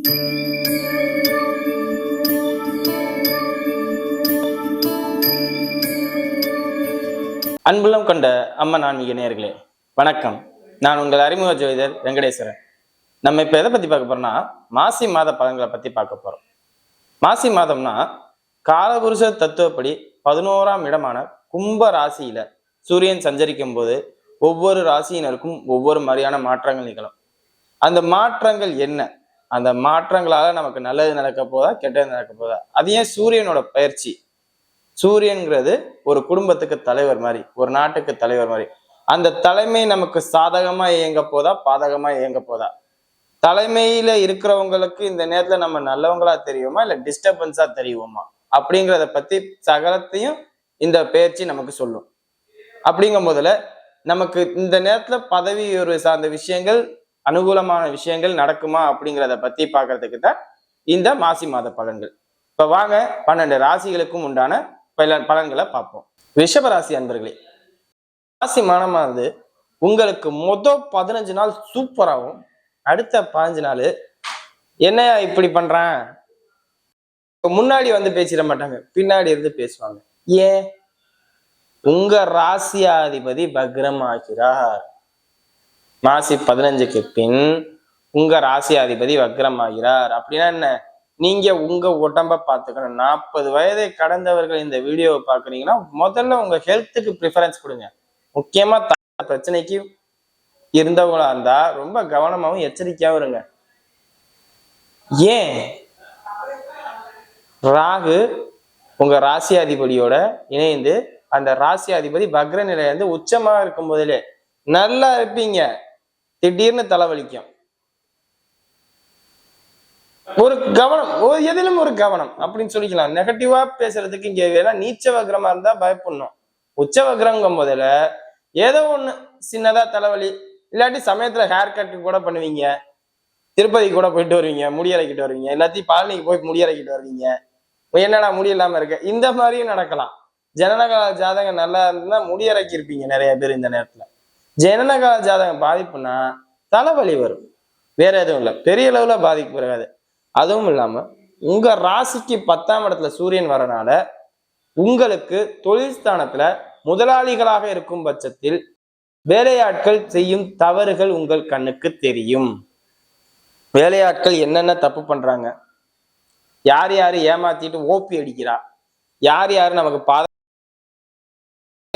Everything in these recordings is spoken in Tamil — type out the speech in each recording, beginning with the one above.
அன்புள்ளம் கொண்ட அம்மன் ஆன்மீக நேர்களே வணக்கம். நான் உங்கள் அறிமுக ஜோதிடர் வெங்கடேஸ்வரன். நம்ம இப்போ எதை பற்றி பார்க்க போறோம்னா மாசி மாத பலன்களை பற்றி பார்க்க போகிறோம் மாசி மாதம்னா காலபுருஷ தத்துவப்படி பதினோராம் இடமான கும்ப ராசியில சூரியன் சஞ்சரிக்கும் போது ஒவ்வொரு ராசியினருக்கும் ஒவ்வொரு மாதிரியான மாற்றங்கள் நிகழும். அந்த மாற்றங்கள் என்ன? அந்த மாற்றங்களால நமக்கு நல்லது நடக்க போதா கெட்டது நடக்க போதா? அது ஏன் சூரியனோட பயிற்சி. சூரியன்கிறது ஒரு குடும்பத்துக்கு தலைவர் மாதிரி ஒரு நாட்டுக்கு தலைவர் மாதிரி. அந்த தலைமை நமக்கு சாதகமா இயங்க போதா பாதகமா இயங்க போதா? தலைமையில இருக்கிறவங்களுக்கு இந்த நேரத்துல நம்ம நல்லவங்களா தெரியுமா? இல்ல டிஸ்டர்பன்ஸா தெரியுமா? அப்படிங்கிறத பத்தி சகலத்தையும் இந்த பயிற்சி நமக்கு சொல்லும். அப்படிங்கும் போதுல நமக்கு இந்த நேரத்துல பதவி ஒரு சார்ந்த விஷயங்கள் அனுகூலமான விஷயங்கள் நடக்குமா அப்படிங்கிறத பத்தி பார்க்கறதுக்கு தான் இந்த மாசி மாத பலன்கள். இப்ப வாங்க பன்னெண்டு ராசிகளுக்கும் உண்டான பல பலன்களை பார்ப்போம். ரிஷபராசி அன்பர்களே ராசி மானமானது உங்களுக்கு மொதல் பதினஞ்சு நாள் சூப்பராகவும் அடுத்த பதினஞ்சு நாள் என்னையா இப்படி பண்றேன்? முன்னாடி வந்து பேசிட மாட்டாங்க பின்னாடி இருந்து பேசுவாங்க. ஏன்? உங்க ராசியாதிபதி பக்ரம் ஆகிறார் மாசி பதினஞ்சுக்கு பின் உங்க ராசியாதிபதி வக்ரம் ஆகிறார் அப்படின்னா என்ன? நீங்க உங்க உடம்ப பார்த்துக்கணும். நாற்பது வயதை கடந்தவர்கள் இந்த வீடியோவை பார்க்குறீங்கன்னா முதல்ல உங்க ஹெல்த்துக்கு ப்ரிஃபரன்ஸ் கொடுங்க. முக்கியமா த- பிரச்சனைக்கு இருந்தவங்களா இருந்தா ரொம்ப கவனமாவும் எச்சரிக்கையாகவும் இருங்க. ஏன்? ராகு உங்க ராசி அதிபதியோட இணைந்து அந்த ராசி அதிபதி வக்ர நிலையில உச்சமா இருக்கும் போதிலே நல்லா இருப்பீங்க. திடீர்னு தலைவலிக்கும். ஒரு கவனம் ஒரு எதிலும் ஒரு கவனம் அப்படின்னு சொல்லிக்கலாம். நெகட்டிவா பேசுறதுக்கு இங்க வேணா நீச்ச வக்ரமா இருந்தா பயப்படணும். உச்ச வக்ரங்கும் போதில் ஏதோ ஒண்ணு சின்னதா தலைவலி இல்லாட்டி சமயத்துல ஹேர் கட் கூட பண்ணுவீங்க. திருப்பதி கூட போயிட்டு வருவீங்க முடியறக்கிட்டு வருவீங்க. எல்லாத்தையும் பாலனிக்கு போய் முடியறக்கிட்டு வருவீங்க. என்னடா முடி இல்லாம இருக்க? இந்த மாதிரியும் நடக்கலாம். ஜனநக ஜாதகம் நல்லா இருந்தா முடியறக்கி இருப்பீங்க நிறைய பேர் இந்த நேரத்துல. ஜனனகால ஜாதகம் பாதிப்புனா தலைவலி வரும். வேற எதுவும் இல்லை. பெரிய அளவுல பாதிப்பு வராது. அதுவும் இல்லாம உங்க ராசிக்கு பத்தாம் இடத்துல சூரியன் வரனால உங்களுக்கு தொழில் ஸ்தானத்தில் முதலாளிகளாக இருக்கும் பட்சத்தில் வேலையாட்கள் செய்யும் தவறுகள் உங்கள் கண்ணுக்கு தெரியும். வேலையாட்கள் என்னென்ன தப்பு பண்றாங்க? யார் யார் ஏமாத்திட்டு ஓபி அடிக்கிறா? யார் யார் நமக்கு பாத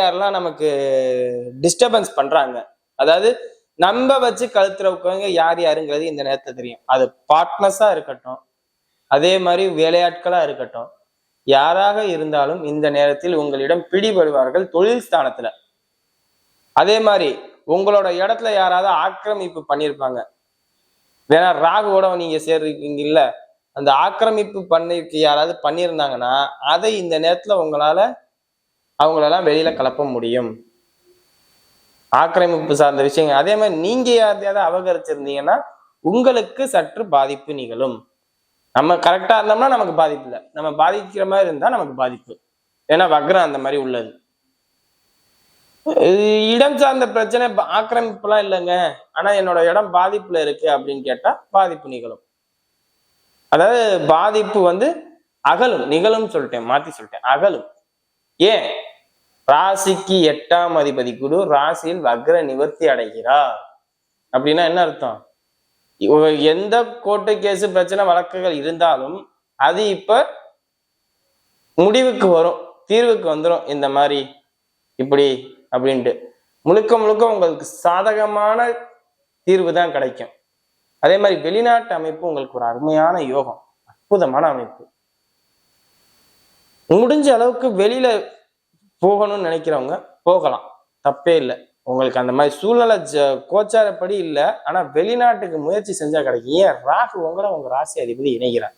யாரெல்லாம் நமக்கு டிஸ்டர்பன்ஸ் பண்றாங்க. அதாவது நம்ம வச்சு கழுத்துறவங்க யார் யாருங்கிறது இந்த நேரத்தை தெரியும். அது பார்ட்னர்ஸா இருக்கட்டும். அதே மாதிரி வேலையாட்களா இருக்கட்டும். யாராக இருந்தாலும் இந்த நேரத்தில் உங்களிடம் பிடிபடுவார்கள் தொழில் ஸ்தானத்துல. அதே மாதிரி உங்களோட இடத்துல யாராவது ஆக்கிரமிப்பு பண்ணியிருப்பாங்க வேணா ராகுவோட நீங்க சேர்றீங்க இல்ல அந்த ஆக்கிரமிப்பு பண்ணிருக்கு யாராவது பண்ணியிருந்தாங்கன்னா அதை இந்த நேரத்துல உங்களால அவங்களெல்லாம் வெளியில கலப்ப முடியும். ஆக்கிரமிப்பு சார்ந்த விஷயங்கள். அதே மாதிரி நீங்க யாரையாவது அபகரிச்சிருந்தீங்கன்னா உங்களுக்கு சற்று பாதிப்பு நிகழும். நம்ம கரெக்டா இருந்தோம்னா நமக்கு பாதிப்பு இல்லை. நம்ம பாதிக்கிற மாதிரி இருந்தா நமக்கு பாதிப்பு. ஏன்னா வக்ரம் அந்த மாதிரி உள்ளது. இடம் சார்ந்த பிரச்சனை ஆக்கிரமிப்புலாம் இல்லைங்க. ஆனா என்னோட இடம் பாதிப்புல இருக்கு அப்படின்னு கேட்டா பாதிப்பு நிகழும். அதாவது பாதிப்பு வந்து அகலும் நிகழும் சொல்லிட்டேன் மாத்தி சொல்லிட்டேன் அகலும். ஏன்? ராசிக்கு எட்டாம் அதிபதி குரு ராசியில் வக்ர நிவர்த்தி அடைகிறார். அப்படின்னா என்ன அர்த்தம்? எந்த கோர்ட்டு கேஸ் பிரச்சனை வழக்குகள் இருந்தாலும் அது இப்ப முடிவுக்கு வரும் தீர்வுக்கு வந்துடும் இந்த மாதிரி இப்படி அப்படின்ட்டு. முழுக்க முழுக்க உங்களுக்கு சாதகமான தீர்வு தான் கிடைக்கும். அதே மாதிரி வெளிநாட்டு அமைப்பு உங்களுக்கு ஒரு அருமையான யோகம் அற்புதமான அமைப்பு. முடிஞ்ச அளவுக்கு வெளியில போகணும்னு நினைக்கிறவங்க போகலாம். தப்பே இல்லை. உங்களுக்கு அந்த மாதிரி சூழ்நிலை ஜ கோச்சாரப்படி இல்லை. ஆனால் வெளிநாட்டுக்கு முயற்சி செஞ்சா கிடைக்கும். ஏன்? ராகு உங்களை உங்க ராசி அதிபதி இணைகிறார்.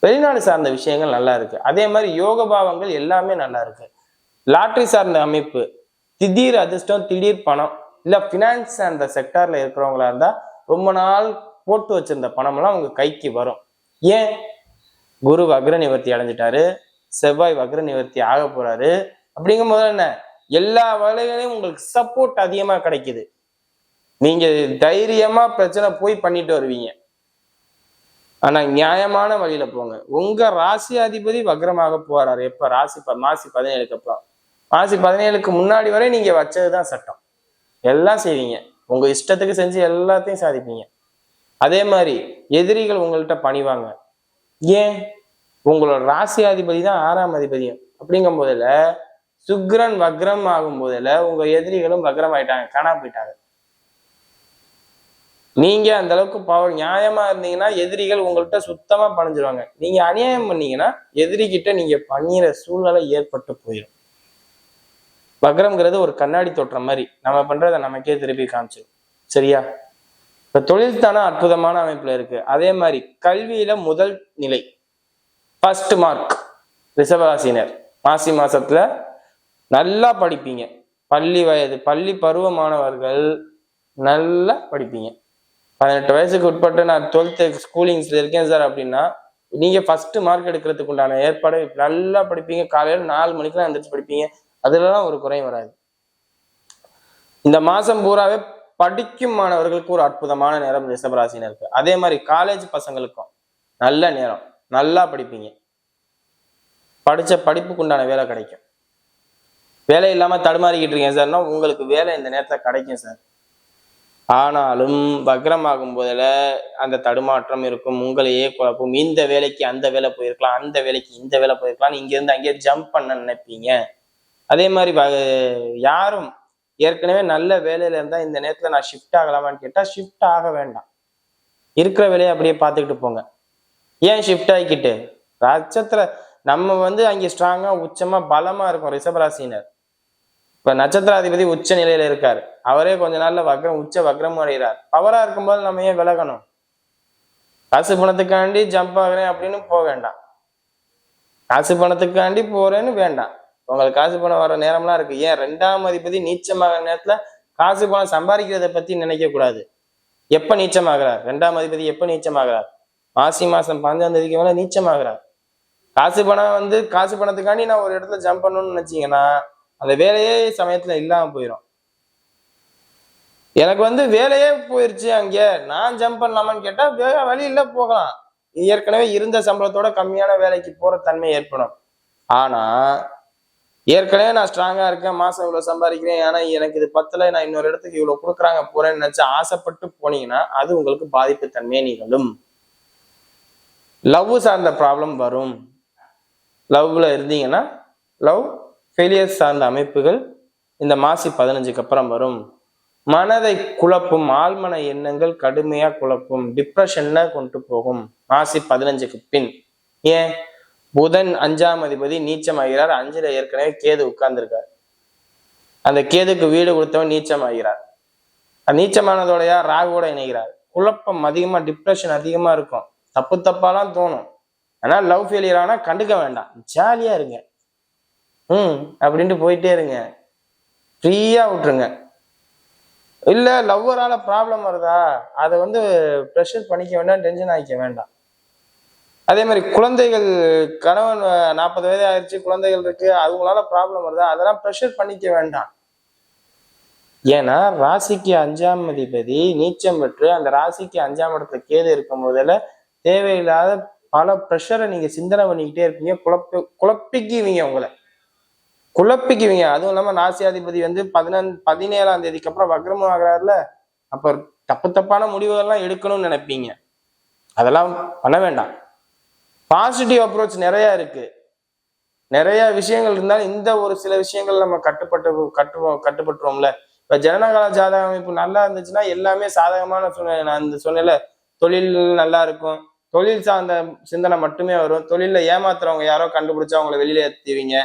வெளிநாடு சார்ந்த விஷயங்கள் நல்லா இருக்கு. அதே மாதிரி யோக பாவங்கள் எல்லாமே நல்லா இருக்கு. லாட்ரி சார்ந்த அமைப்பு திடீர் அதிர்ஷ்டம் திடீர் பணம் இல்ல ஃபினான்ஸ் அந்த செக்டார்ல இருக்கிறவங்களா இருந்தா ரொம்ப நாள் போட்டு வச்சிருந்த பணமெல்லாம் உங்க கைக்கு வரும். ஏன்? குரு வக்ர நிவர்த்தி அடைஞ்சிட்டாரு. செவ்வாய் வக்ர நிவர்த்தி ஆக போறாரு. அப்படிங்கும் போது என்ன? எல்லா வேலைகளையும் உங்களுக்கு சப்போர்ட் அதிகமா கிடைக்குது. நீங்க தைரியமா பிரச்சனை போய் பண்ணிட்டு வருவீங்க. ஆனா நியாயமான வழியில போங்க. உங்க ராசி அதிபதி வக்ரமாக போறாரு. எப்ப? ராசி ப- மாசி பதினேழுக்கு அப்புறம். மாசி பதினேழுக்கு முன்னாடி வரை நீங்க வச்சதுதான் சட்டம். எல்லாம் செய்வீங்க. உங்க இஷ்டத்துக்கு செஞ்சு எல்லாத்தையும் சாதிப்பீங்க. அதே மாதிரி எதிரிகள் உங்கள்கிட்ட பணிவாங்க. ஏன்? உங்களோட ராசி அதிபதி தான் ஆறாம் அதிபதியும். அப்படிங்கும் போதில் சுக்ரன் வக்ரம் ஆகும் போதுல உங்க எதிரிகளும் வக்ரம் ஆயிட்டாங்க காணா போயிட்டாங்க. நீங்க அந்த அளவுக்கு பவர் நியாயமா இருந்தீங்கன்னா எதிரிகள் உங்கள்கிட்ட சுத்தமா பணிஞ்சிருவாங்க. நீங்க அநியாயம் பண்ணீங்கன்னா எதிரிகிட்ட நீங்க பண்ணிற சூழ்நிலை ஏற்பட்டு போயிடும் வக்ரம்ங்கிறது ஒரு கண்ணாடி தோற்றம் மாதிரி. நம்ம பண்றதை நமக்கே திருப்பி காமிச்சிடும் சரியா? இப்ப தொழில் தானே அற்புதமான அமைப்புல இருக்கு. அதே மாதிரி கல்வியில முதல் நிலை ஃபர்ஸ்ட் மார்க் ரிசவராசினர் மாசி மாசத்துல நல்லா படிப்பீங்க. பள்ளி வயது பள்ளி பருவ மாணவர்கள் நல்லா படிப்பீங்க. பதினெட்டு வயசுக்கு உட்பட்டு நான் டுவெல்த்து ஸ்கூலிங்ஸில் இருக்கேன் சார் அப்படின்னா நீங்கள் ஃபஸ்ட்டு மார்க் எடுக்கிறதுக்கு உண்டான ஏற்பாடு நல்லா படிப்பீங்க. காலையில் நாலு மணிக்கெல்லாம் எந்திரிச்சு படிப்பீங்க. அதுலலாம் ஒரு குறையும் வராது. இந்த மாதம் பூராவே படிக்கும் மாணவர்களுக்கு ஒரு அற்புதமான நேரம் ரிஷபராசினருக்கு. அதே மாதிரி காலேஜ் பசங்களுக்கும் நல்ல நேரம். நல்லா படிப்பீங்க. படித்த படிப்புக்கு உண்டான வேலை கிடைக்கும். வேலை இல்லாமல் தடுமாறிக்கிட்டு இருக்கேன் சார்னா உங்களுக்கு வேலை இந்த நேரத்தில் கிடைக்கும் சார். ஆனாலும் வக்ரமாகும் போதில் அந்த தடுமாற்றம் இருக்கும். உங்களையே குழப்பும். இந்த வேலைக்கு அந்த வேலை போயிருக்கலாம் அந்த வேலைக்கு இந்த வேலை போயிருக்கலாம். இங்கேருந்து அங்கேயே ஜம்ப் பண்ண நினைப்பீங்க. அதே மாதிரி யாரும் ஏற்கனவே நல்ல வேலையில இருந்தால் இந்த நேரத்தில் நான் ஷிஃப்ட் ஆகலாமான்னு கேட்டால் ஷிஃப்ட் ஆக வேண்டாம். இருக்கிற வேலையை அப்படியே பார்த்துக்கிட்டு போங்க. ஏன் ஷிஃப்ட் ஆகிக்கிட்டு? நட்சத்திர நம்ம வந்து அங்கே ஸ்ட்ராங்காக உச்சமாக பலமாக இருக்கும் ரிஷபராசினர் இப்ப நட்சத்திராதிபதி உச்ச நிலையில இருக்காரு. அவரே கொஞ்ச நாள்ல வக்ரம் உச்ச வக்ரம் அடைகிறார். பவரா இருக்கும்போது நம்ம ஏன் விலகணும்? காசு பணத்துக்காண்டி ஜம்ப் ஆகுறேன் அப்படின்னு போக வேண்டாம். காசு பணத்துக்காண்டி போறேன்னு வேண்டாம். உங்களுக்கு காசு பணம் வர நேரம்லாம் இருக்கு. ஏன்? ரெண்டாம் அதிபதி நீச்சமாகிற நேரத்துல காசு பணம் சம்பாதிக்கிறத பத்தி நினைக்க கூடாது. எப்ப நீச்சமாகிறார்? ரெண்டாம் அதிபதி எப்ப நீச்சமாகிறார்? மாசி மாசம் பதினஞ்சாம் தேதிக்கு மேல நீச்சமாகிறார். காசு பணம் வந்து காசு பணத்துக்காண்டி நான் ஒரு இடத்துல ஜம்ப் பண்ணணும்னு நினைச்சீங்கன்னா அந்த வேலையே சமயத்துல இல்லாம போயிடும் எனக்கு வந்து வேலையே போயிருச்சு அங்கே. நான் ஜம்ப் பண்ணலாமான்னு கேட்டா வேற வழியில போகலாம். ஏற்கனவே இருந்த சம்பளத்தோட கம்மியான வேலைக்கு போற தன்மை ஏற்படும். ஆனா ஏற்கனவே நான் ஸ்ட்ராங்கா இருக்கேன் மாசம் இவ்வளவு சம்பாதிக்கிறேன் ஏன்னா எனக்கு இது பத்தல நான் இன்னொரு இடத்துக்கு இவ்வளவு கொடுக்குறாங்க போறேன்னு நினைச்சு ஆசைப்பட்டு போனீங்கன்னா அது உங்களுக்கு பாதிப்பு தன்மையை நிகழும். லவ் சார்ந்த ப்ராப்ளம் வரும். லவ்ல இருந்தீங்கன்னா லவ் ஃபெயிலியர் சார்ந்த அமைப்புகள் இந்த மாசி பதினஞ்சுக்கு அப்புறம் வரும். மனதை குழப்பும் ஆழ்மன எண்ணங்கள் கடுமையாக குழப்பும் டிப்ரெஷன்ல கொண்டு போகும். மாசி பதினஞ்சுக்கு பின். ஏன்? புதன் அஞ்சாம் அதிபதி நீச்சமாகிறார். அஞ்சுல ஏற்கனவே கேது உட்கார்ந்துருக்கார். அந்த கேதுக்கு வீடு கொடுத்தவன் நீச்சமாகிறார். நீச்சமானதோடையா ராகுவோட இணைகிறார். குழப்பம் அதிகமா டிப்ரெஷன் அதிகமா இருக்கும். தப்பு தப்பாலாம் தோணும். ஆனால் லவ் ஃபெயிலியர் ஆனால் கண்டுக்க வேண்டாம். ஜாலியா இருங்க. ம் அப்படின்ட்டு போயிட்டே இருங்க. ஃப்ரீயா விட்டுருங்க. இல்ல லவ்வரால ப்ராப்ளம் வருதா? அதை வந்து ப்ரெஷர் பண்ணிக்க வேண்டாம் டென்ஷன் ஆகிக்க வேண்டாம். அதே மாதிரி குழந்தைகள் கணவன் நாற்பது வயது ஆயிடுச்சு குழந்தைகள் இருக்கு அவங்களால ப்ராப்ளம் வருதா? அதெல்லாம் ப்ரெஷர் பண்ணிக்க வேண்டாம். ஏன்னா ராசிக்கு அஞ்சாம் அதிபதி நீச்சம் பெற்று அந்த ராசிக்கு அஞ்சாம் இடத்துல கேது இருக்கும் போதில் தேவையில்லாத பல ப்ரெஷரை நீங்க சிந்தனை பண்ணிக்கிட்டே இருப்பீங்க. குழப்ப குழப்பிக்குவீங்க உங்களை. குழப்பிக்குவீங்க. அதுவும் இல்லாம ராசியாதிபதி வந்து பதினஞ்சு பதினேழாம் தேதிக்கு அப்புறம் வக்ரமும் ஆகிறாருல அப்ப தப்பு தப்பான முடிவுகள்லாம் எடுக்கணும்னு நினைப்பீங்க. அதெல்லாம் பண்ண வேண்டாம். பாசிட்டிவ் அப்ரோச் நிறைய இருக்கு. நிறைய விஷயங்கள் இருந்தாலும் இந்த ஒரு சில விஷயங்கள் நம்ம கட்டுப்பட்டு கட்டுவோம் கட்டுப்பட்டுருவோம்ல. இப்ப ஜனனகால ஜாதக அமைப்பு நல்லா இருந்துச்சுன்னா எல்லாமே சாதகமான சூழ்நிலை. நான் இந்த சூழ்நிலை தொழில் நல்லா இருக்கும். தொழில் சார்ந்த சிந்தனை மட்டுமே வரும். தொழில ஏமாத்துறவங்க யாரோ கண்டுபிடிச்சு அவங்கள வெளியில ஏற்றுவீங்க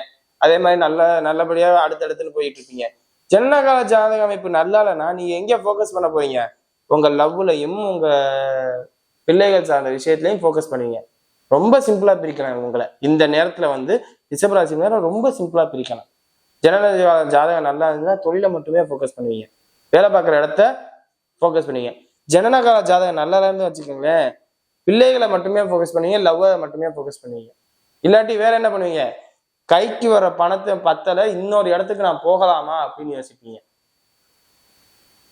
அதே மாதிரி நல்ல நல்லபடியாக அடுத்தடுத்துன்னு போயிட்டு இருப்பீங்க ஜனனகால ஜாதக அமைப்பு நல்லா இல்லைன்னா நீங்கள் எங்க ஃபோக்கஸ் பண்ண போறீங்க? உங்க லவ்லையும் உங்க பிள்ளைகள் சார்ந்த விஷயத்துலையும் ஃபோக்கஸ் பண்ணுவீங்க. ரொம்ப சிம்பிளா பிரிக்கலாம் உங்களை. இந்த நேரத்துல வந்து ரிஷபராசி நேரம் ரொம்ப சிம்பிளா பிரிக்கலாம். ஜனன ஜாதகம் நல்லா இருந்ததுன்னா தொழிலை மட்டுமே ஃபோக்கஸ் பண்ணுவீங்க. வேலை பார்க்குற இடத்த ஃபோக்கஸ் பண்ணுவீங்க. ஜனனகால ஜாதகம் நல்லா இருந்து வச்சுக்கோங்களேன். பிள்ளைகளை மட்டுமே ஃபோக்கஸ் பண்ணுவீங்க லவ்வை மட்டுமே ஃபோக்கஸ் பண்ணுவீங்க. இல்லாட்டி வேற என்ன பண்ணுவீங்க? கைக்கு வர பணத்தை பத்தல இன்னொரு இடத்துக்கு நான் போகலாமா அப்படின்னு யோசிப்பீங்க.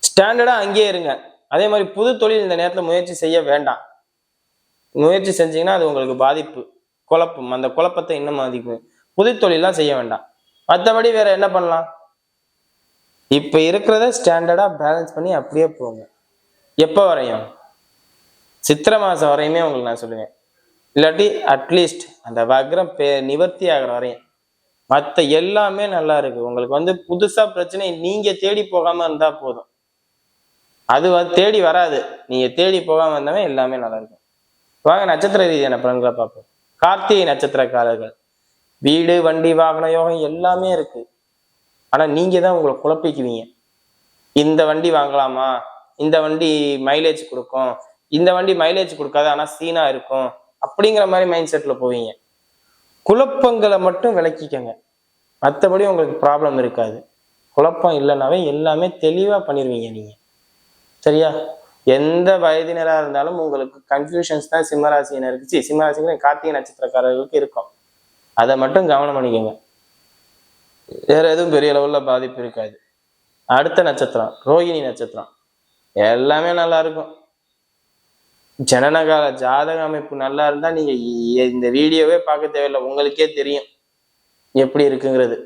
ஸ்டாண்டர்டா அங்கேயே இருங்க. அதே மாதிரி புது தொழில் இந்த நேரத்தில் முயற்சி செய்ய வேண்டாம். முயற்சி செஞ்சீங்கன்னா அது உங்களுக்கு பாதிப்பு குழப்பம். அந்த குழப்பத்தை இன்னும் பாதிப்பு புது தொழிலாம் செய்ய வேண்டாம். மற்றபடி வேற என்ன பண்ணலாம்? இப்ப இருக்கிறத ஸ்டாண்டர்டா பேலன்ஸ் பண்ணி அப்படியே போங்க. எப்போ வரையும்? சித்திரை மாதம் வரையுமே உங்களுக்கு நான் சொல்லுவேன். இல்லாட்டி அட்லீஸ்ட் அந்த வக்ரம் பே நிவர்த்தி ஆகிற வரையும். மற்ற எல்லாமே நல்லா இருக்கு. உங்களுக்கு வந்து புதுசா பிரச்சனை நீங்க தேடி போகாம இருந்தா போதும். அது வந்து தேடி வராது. நீங்க தேடி போகாம இருந்தாவே எல்லாமே நல்லா இருக்கும். வாங்க நட்சத்திர ரீதியான பலன்களை பார்ப்போம். கார்த்திகை நட்சத்திரக்காரர்கள். வீடு வண்டி வாகன யோகம் எல்லாமே இருக்கு. ஆனா நீங்க தான் உங்களை குழப்பிக்குவீங்க. இந்த வண்டி வாங்கலாமா? இந்த வண்டி மைலேஜ் கொடுக்கும். இந்த வண்டி மைலேஜ் கொடுக்காது ஆனா சீனா இருக்கும். அப்படிங்கிற மாதிரி மைண்ட் செட்டில் போவீங்க. குழப்பங்களை மட்டும் விளக்கிக்கங்க. மற்றபடி உங்களுக்கு ப்ராப்ளம் இருக்காது. குழப்பம் இல்லைனாவே எல்லாமே தெளிவாக பண்ணிடுவீங்க நீங்கள் சரியா? எந்த வயதினராக இருந்தாலும் உங்களுக்கு கன்ஃபியூஷன்ஸ் தான் சிம்மராசினருக்கு சி சிம்மராசினர் கார்த்திகை நட்சத்திரக்காரர்களுக்கு இருக்கும். அதை மட்டும் கவனம் பண்ணிக்கோங்க. வேற எதுவும் பெரிய அளவில் பாதிப்பு இருக்காது. அடுத்த நட்சத்திரம் ரோகிணி நட்சத்திரம். எல்லாமே நல்லா இருக்கும். ஜனனகால ஜாதக அமைப்பு நல்லா இருந்தால் நீங்கள் இந்த வீடியோவே பார்க்க தேவையில்லை. உங்களுக்கே தெரியும் எப்படி இருக்குங்கிறது.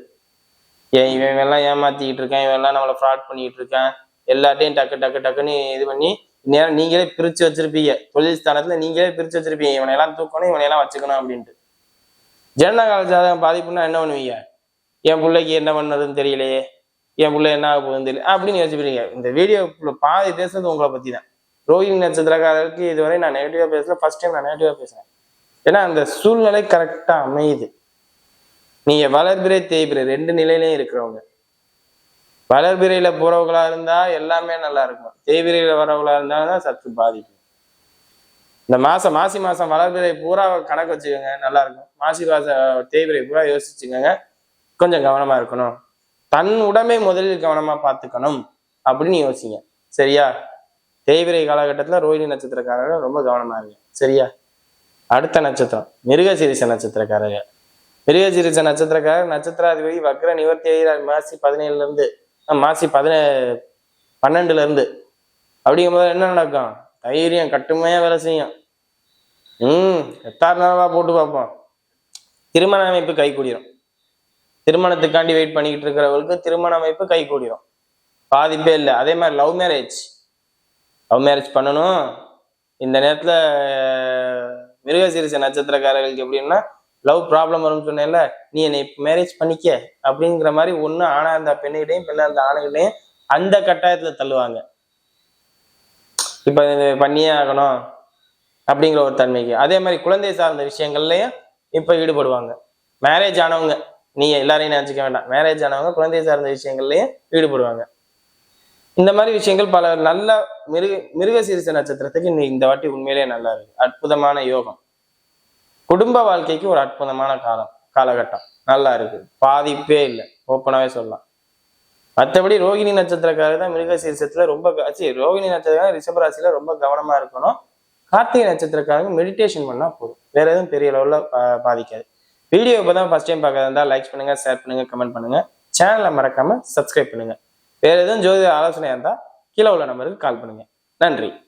ஏன் இவன் எல்லாம் ஏமாத்திக்கிட்டு இருக்கான் இவன் எல்லாம் நம்மளை ஃப்ராட் பண்ணிக்கிட்டு இருக்கான். எல்லாத்தையும் டக்கு டக்கு டக்குன்னு இது பண்ணி நேரம் நீங்களே பிரித்து வச்சிருப்பீங்க. தொழில் ஸ்தானத்தில் நீங்களே பிரித்து வச்சிருப்பீங்க. இவனை எல்லாம் தூக்கணும் இவனை எல்லாம் வச்சுக்கணும் அப்படின்ட்டு. ஜனனகால ஜாதகம் பாதிப்புன்னா என்ன பண்ணுவீங்க? என் பிள்ளைக்கு என்ன பண்ணதுன்னு தெரியலையே. என் பிள்ளை என்ன ஆக போகுதுன்னு தெரியல அப்படின்னு யோசிப்பீங்க. இந்த வீடியோ பாதி பேசுறது உங்களை பற்றி தான் ரோஹிணி நட்சத்திரக்காரருக்கு இதுவரை நான் நெகட்டிவா பேசல. ஃபர்ஸ்ட் டைம் நான் நெகட்டிவா பேசுறேன். ஏன்னா அந்த சூழ்நிலை கரெக்டா அமையுது. நீங்க வளர்பிறை தேய்பிறை ரெண்டு நிலையிலையும் இருக்கிறவங்க. வளர்பிறையில போறவங்களா இருந்தா எல்லாமே நல்லா இருக்கும். தேய்பிறையில வரவங்களா இருந்தா தான் சத்து பாதிக்கும். இந்த மாசம் மாசி மாசம் வளர்பிறை பூரா கணக்கு வச்சுக்கோங்க நல்லா இருக்கும். மாசி மாசம் தேய்பிரை பூரா யோசிச்சுக்கோங்க. கொஞ்சம் கவனமா இருக்கணும். தன் உடமை முதலில் கவனமா பார்த்துக்கணும் அப்படின்னு யோசிங்க. சரியா? தேய்பிரை காலகட்டத்தில் ரோஹிணி நட்சத்திரக்காரர்கள் ரொம்ப கவனமாக இருக்கு சரியா? அடுத்த நட்சத்திரம் மிருகசீரிச நட்சத்திரக்காரர்கள். மிருகசீரிச நட்சத்திரக்காரர் நட்சத்திராதிபதி வக்ர நிவர்த்தி ஆகிறார். மாசி பதினேழுலேருந்து மாசி பதினே பன்னெண்டுலேருந்து. அப்படிங்கும்போது என்ன நடக்கும்? தைரியம் கட்டுமையாக வேலை செய்யும். ம் எத்தாறு நாளா போட்டு பார்ப்போம். திருமண அமைப்பு கை கூடிரும் திருமணத்துக்காண்டி வெயிட் பண்ணிக்கிட்டு இருக்கிறவங்களுக்கு திருமண அமைப்பு கை கூடிரும் பாதிப்பே இல்லை. அதே மாதிரி லவ் மேரேஜ் லவ் மேரேஜ் பண்ணணும். இந்த நேரத்தில் அஹ், மிருகசீரிச நட்சத்திரக்காரர்களுக்கு எப்படின்னா லவ் ப்ராப்ளம் வரும்னு சொன்னேன்ல நீ என்னை மேரேஜ் பண்ணிக்க அப்படிங்கிற மாதிரி ஒன்று ஆணா இருந்த பெண்ணுகிட்டையும் பெண்ணா இருந்த ஆணுகிட்டையும் அந்த கட்டாயத்தில் தள்ளுவாங்க. இப்போ இது பண்ணியே ஆகணும் அப்படிங்கிற ஒரு தன்மைக்கு. அதே மாதிரி குழந்தை சார்ந்த விஷயங்கள்லையும் இப்போ ஈடுபடுவாங்க. மேரேஜ் ஆனவங்க நீ எல்லாரையும் நினச்சிக்க வேண்டாம். மேரேஜ் ஆனவங்க குழந்தை சார்ந்த விஷயங்கள்லையும் ஈடுபடுவாங்க. இந்த மாதிரி விஷயங்கள் பல நல்ல மிருக மிருகசீரிச நட்சத்திரத்துக்கு இந்த- இந்த வாட்டி உண்மையிலேயே நல்லா இருக்கு. அற்புதமான யோகம். குடும்ப வாழ்க்கைக்கு ஒரு அற்புதமான காலம் காலகட்டம். நல்லா இருக்கு. பாதிப்பே இல்லை. ஓப்பனாவே சொல்லலாம். மற்றபடி ரோகிணி நட்சத்திரக்காரர் தான் மிருகசீரிசத்துல ரொம்ப க- ச்சீ, ரோகிணி நட்சத்திரம் ரிஷபராசியில ரொம்ப கவனமா இருக்கணும். கார்த்திகை நட்சத்திரக்காரங்க மெடிடேஷன் பண்ணா போதும். வேற எதுவும் பெரிய லெவலில் பா- பாதிக்காது. வீடியோ இப்பதான் ஃபர்ஸ்ட் டைம் பார்க்கறதா லைக் பண்ணுங்க ஷேர் பண்ணுங்க கமெண்ட் பண்ணுங்க. சேனலை மறக்காம சப்ஸ்கிரைப் பண்ணுங்க. வேற எதுவும் ஜோதிட ஆலோசனையா இருந்தா கீழே உள்ள நம்பருக்கு கால் பண்ணுங்க. நன்றி.